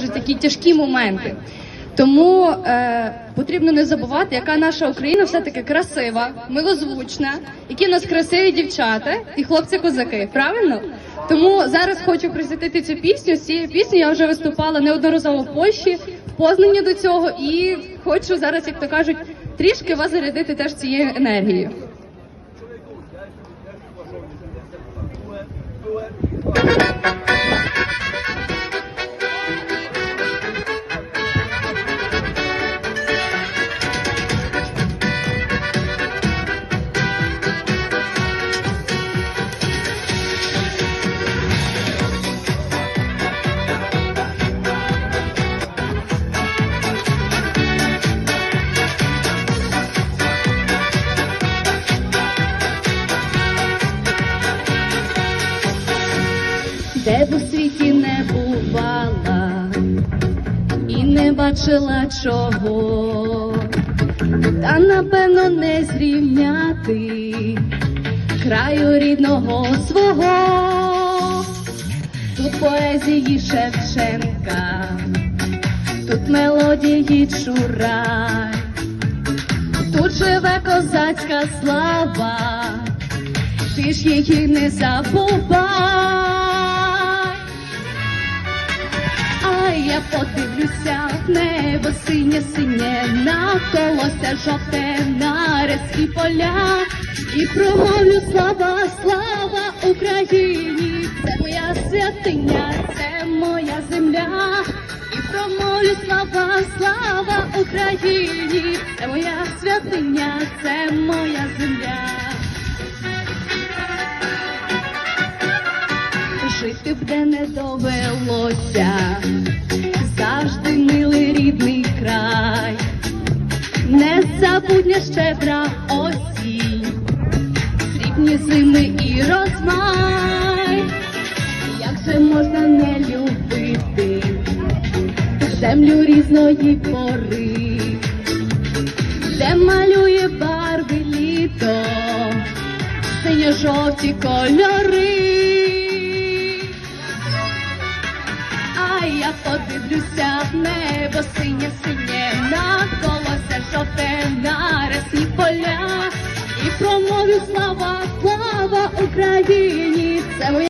кажуть, такі тяжкі моменти. Тому е, потрібно не забувати, яка наша Україна все-таки красива, милозвучна, які в нас красиві дівчата і хлопці-козаки. Правильно? Тому зараз хочу присвятити цю пісню. З цією піснею я вже виступала неодноразово в Польщі, в Познані до цього, і хочу зараз, як то кажуть, трішки вас зарядити теж цією енергією. Де б у світі не бувала і не бачила чого, та напевно не зрівняти краю рідного свого, тут поезії Шевченка, тут мелодії Чурай, тут живе козацька слава ти ж її не забувай. Подивлюся в небо синє синє, на колося жовте, на резкі поля, і промовлю слава, слава Україні, це моя святиня, це моя земля. І промовлю слава, слава Україні, це моя святиня, це моя земля. Жити б де не довелося, завжди милий рідний край, не забудня щедра осінь, срібні зими і розмай, як же можна не любити землю різної пори, де малює барви літо, синьо-жовті кольори. подивлюся в небо, синє синє, наколося жовте на ресні поля, і промовлю слава, слава Україні. Це моя